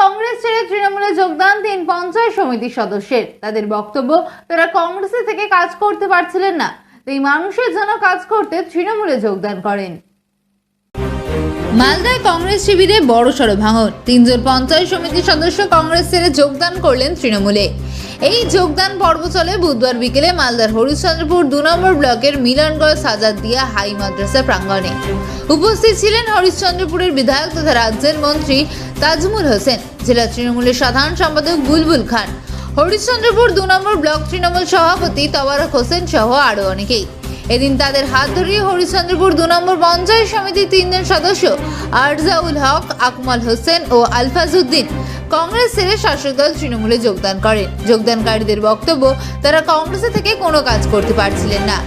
কংগ্রেস ছেড়ে তৃণমূলে যোগদান তিন পঞ্চায়েত সমিতির সদস্যের। তাদের বক্তব্য, তারা কংগ্রেসে থেকে কাজ করতে পারছিলেন না। তাই মানুষের জন্য কাজ করতে তৃণমূলে যোগদান করেন। মালদায় কংগ্রেস শিবিরে বড়সড় ভাঙন। তিনজন পঞ্চায়েত সমিতির সদস্য কংগ্রেস ছেড়ে যোগদান করলেন তৃণমূলে। এই যোগদান পর্ব চলে বুধবার বিকেলে মালদার হরিশ্চন্দ্রপুর দু নম্বর ব্লকের মিলনগড় সাজাদ দিয়া হাই মাদ্রাসা প্রাঙ্গণে। উপস্থিত ছিলেন হরিশ্চন্দ্রপুরের বিধায়ক তথা রাজ্যের মন্ত্রী তাজমুল হোসেন, জেলা তৃণমূলের সাধারণ সম্পাদক বুলবুল খান। হরিশ্চন্দ্রপুর দু নম্বর ব্লক তৃণমূল সভাপতি তবারক হোসেন সহ আরও অনেকেই। এদিন তাদের হাত ধরিয়ে হরিশ্চন্দ্রপুর দু নম্বর পঞ্চায়েত সমিতির তিনজন সদস্য আরজাউল হক, আকমাল হোসেন ও আলফাজউদ্দিন কংগ্রেস ছেড়ে শাসক দল তৃণমূলে যোগদান করেন যোগদানকারীদের বক্তব্য, তারা কংগ্রেসে থেকে কোনো কাজ করতে পারছিলেন না।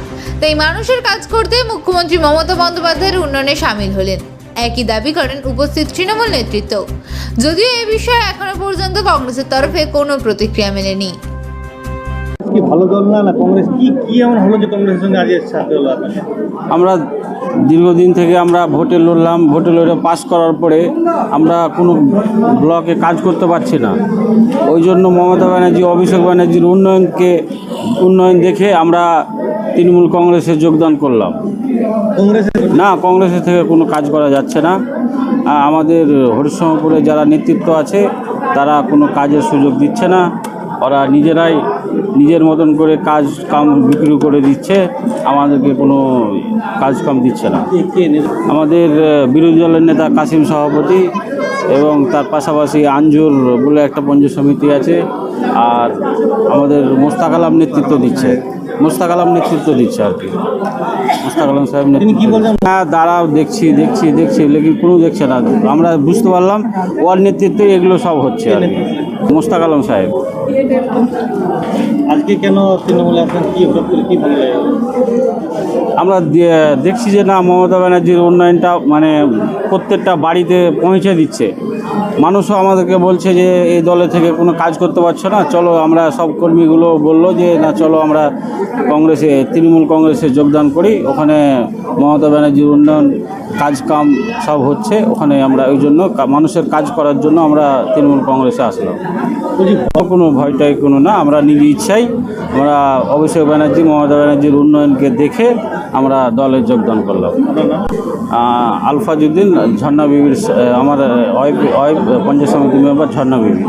তাই মানুষের কাজ করতে মুখ্যমন্ত্রী মমতা বন্দ্যোপাধ্যায়ের উন্নয়নে সামিল হলেন। একই দাবি করেন উপস্থিত তৃণমূল নেতৃত্ব। যদিও এ বিষয়ে এখনও পর্যন্ত কংগ্রেসের তরফে কোনো প্রতিক্রিয়া মেলেনি। কি ভালো দল না না কংগ্রেস? কি কি এমন হলো যে কংগ্রেসের সঙ্গে আজকে সাথে হলো আমরা দীর্ঘদিন থেকে আমরা ভোটে লড়লাম ভোটে লড়ে পাস করার পরে আমরা কোনো ব্লকে কাজ করতে পারছি না। ওই জন্য মমতা ব্যানার্জি অভিষেক ব্যানার্জির উন্নয়নকে উন্নয়ন দেখে আমরা তৃণমূল কংগ্রেসে যোগদান করলাম। না কংগ্রেসের থেকে কোনো কাজ করা যাচ্ছে না। আমাদের হরিশ্চন্দ্রপুরে যারা নেতৃত্ব আছে তারা কোনো কাজের সুযোগ দিচ্ছে না। ওরা নিজেরাই নিজের মতন করে কাজ কাম বিক্রি করে দিচ্ছে আমাদেরকে কোনো কাজ কাম দিচ্ছে না? আমাদের বিরোধী দলের নেতা কাসিম সভাপতি এবং তার পাশাপাশি আঞ্জুর বলে একটা পঞ্চায়েত সমিতি আছে আর আমাদের মোস্তাক আলম নেতৃত্ব দিচ্ছে। মোস্তাক আলম নেতৃত্ব দিচ্ছে আর কি। মোস্তাক আলম সাহেব হ্যাঁ দাঁড়াও দেখছি দেখছি দেখছি লেকিন কোনো দেখছে না। আমরা বুঝতে পারলাম ওর নেতৃত্বে এগুলো সব হচ্ছে আর কি। মোস্তাক আলম সাহেব। আজকে কেন তৃণমূলে আসেন? কি হঠাৎ করে কি ভালো আমরা দেখছি যে না, মমতা ব্যানার্জির উন্নয়নটা মানে প্রত্যেকটা বাড়িতে পৌঁছে দিচ্ছে। মানুষও আমাদেরকে বলছে যে, এই দলে থেকে কোনো কাজ করতে পারছ না, চলো আমরা সব কর্মীগুলো বলল যে, না, চলো আমরা কংগ্রেসে, তৃণমূল কংগ্রেসে যোগদান করি, ওখানে মমতা ব্যানার্জির উন্নয়ন কাজ কাম সব হচ্ছে, ওখানে আমরা ওই জন্য মানুষের কাজ করার জন্য আমরা তৃণমূল কংগ্রেসে আসলাম। কোনো ভয়টাই কোনো না, আমরা নিজ ইচ্ছাই আমরা অভিষেক ব্যানার্জি, মমতা ব্যানার্জির উন্নয়নকে দেখে আমরা দলে যোগদান করলাম? আলফাজুদ্দিন ঝর্ণা বিবির আমার ওয়াইফ ওয়াইফ, পঞ্চায়েত সমিতি মেম্বার, ঝর্ণা বিবি